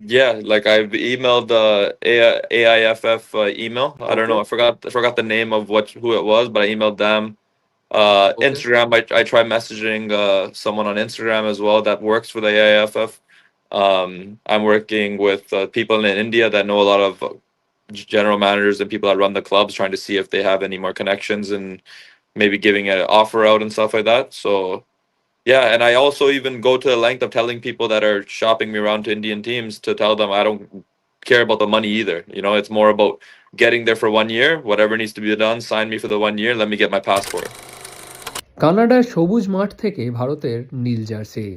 Yeah, like I've emailed the A- AIFF uh, email. I don't know. I forgot I forgot the name of what who it was, but I emailed them. Uh, Okay. Instagram. I I tried messaging uh, someone on Instagram as well that works for the AIFF. Um, I'm working with uh, people in India that know a lot of uh, general managers and people that run the clubs, trying to see if they have any more connections and maybe giving an offer out and stuff like that. So yeah, and I also even go to the length of telling people that are shopping me around to Indian teams to tell them I don't care about the money either. You know, it's more about getting there for one year, whatever needs to be done, sign me for the one year, let me get my passport. কানাডার সবুজ মাঠ থেকে ভারতের নীল jersey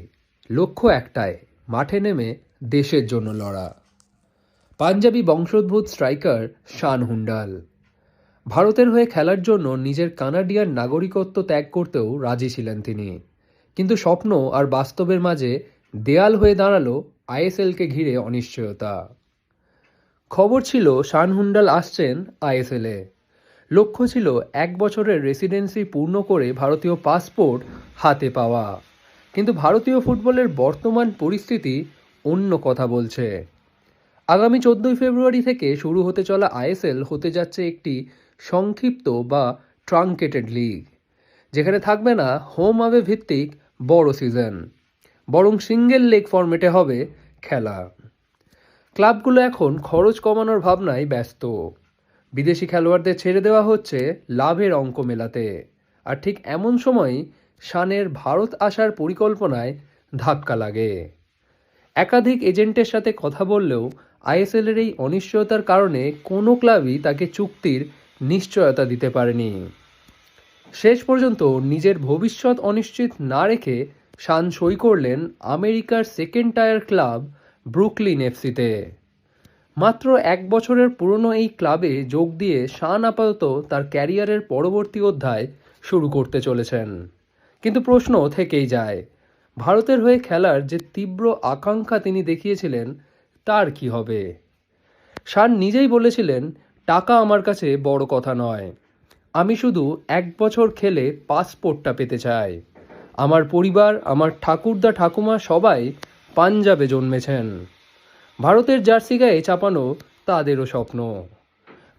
লক্ষ্য একটাই মাঠে নেমে দেশের জন্য লড়া পাঞ্জাবি বংশোদ্ভূত স্ট্রাইকার শান হুন্ডাল ভারতের হয়ে খেলার জন্য নিজের কানাডিয়ান নাগরিকত্ব ত্যাগ করতেও রাজি ছিলেন তিনি কিন্তু স্বপ্ন আর বাস্তবের মাঝে দেয়াল হয়ে দাঁড়াল আইএসএলকে ঘিরে অনিশ্চয়তা। খবর ছিল, শান হুন্ডাল আসছেন আইএসএলে। লক্ষ্য ছিল, এক বছরের রেসিডেন্সি পূর্ণ করে ভারতীয় পাসপোর্ট হাতে পাওয়া। কিন্তু ভারতীয় ফুটবলের বর্তমান পরিস্থিতি অন্য কথা বলছে। আগামী চোদ্দোই ফেব্রুয়ারি থেকে শুরু হতে চলা আইএসএল হতে যাচ্ছে একটি সংক্ষিপ্ত বা ট্রাঙ্কেটেড লিগ যেখানে থাকবে না হোম আবে ভিত্তিক বড় সিজন বরং সিঙ্গেল লেগ ফরম্যাটে হবে খেলা। ক্লাবগুলো এখন খরচ কমানোর ভাবনায় ব্যস্ত। বিদেশি খেলোয়াড়দের ছেড়ে দেওয়া হচ্ছে লাভের অঙ্ক মেলাতে। আর ঠিক এমন সময় শানের ভারত আসার পরিকল্পনায় ধাক্কা লাগে। একাধিক এজেন্টের সাথে কথা বললেও আইএসএলের এই অনিশ্চয়তার কারণে কোনো ক্লাবই তাকে চুক্তির নিশ্চয়তা দিতে পারেনি। শেষ পর্যন্ত নিজের ভবিষ্যৎ অনিশ্চিত না রেখে শান সই করলেন আমেরিকার সেকেন্ড টায়ার ক্লাব ব্রুকলিন এফসিতে। মাত্র এক বছরের পুরনো এই ক্লাবে যোগ দিয়ে শান আপাতত তার ক্যারিয়ারের পরবর্তী অধ্যায় শুরু করতে চলেছেন। কিন্তু প্রশ্ন থেকেই যায়, ভারতের হয়ে খেলার যে তীব্র আকাঙ্ক্ষা তিনি দেখিয়েছিলেন, তার কি হবে? শান নিজেই বলেছিলেন, টাকা আমার কাছে বড় কথা নয়। আমি শুধু এক বছর খেলে পাসপোর্টটা পেতে চাই। আমার পরিবার, আমার ঠাকুরদা ঠাকুমা সবাই পাঞ্জাবে জন্মেছেন। ভারতের জার্সি গায়ে চাপানো তাদেরও স্বপ্ন।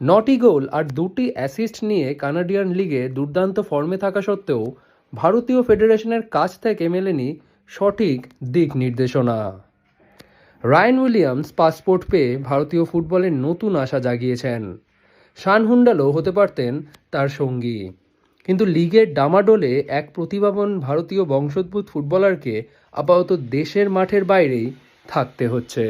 নটি গোল আর দুটি অ্যাসিস্ট নিয়ে কানাডিয়ান লিগে দুর্দান্ত ফর্মে থাকা সত্ত্বেও ভারতীয় ফেডারেশনের কাছ থেকে মেলেনি সঠিক দিক নির্দেশনা। রায়ন উইলিয়ামস পাসপোর্ট পেয়ে ভারতীয় ফুটবলের নতুন আশা জাগিয়েছেন। শান হুন্ডালও হতে পারতেন তার সঙ্গী। কিন্তু লিগের ডামাডোলে এক প্রতিভাবান ভারতীয় বংশোদ্ভূত ফুটবলারকে আপাতত দেশের মাঠের বাইরেই থাকতে হচ্ছে।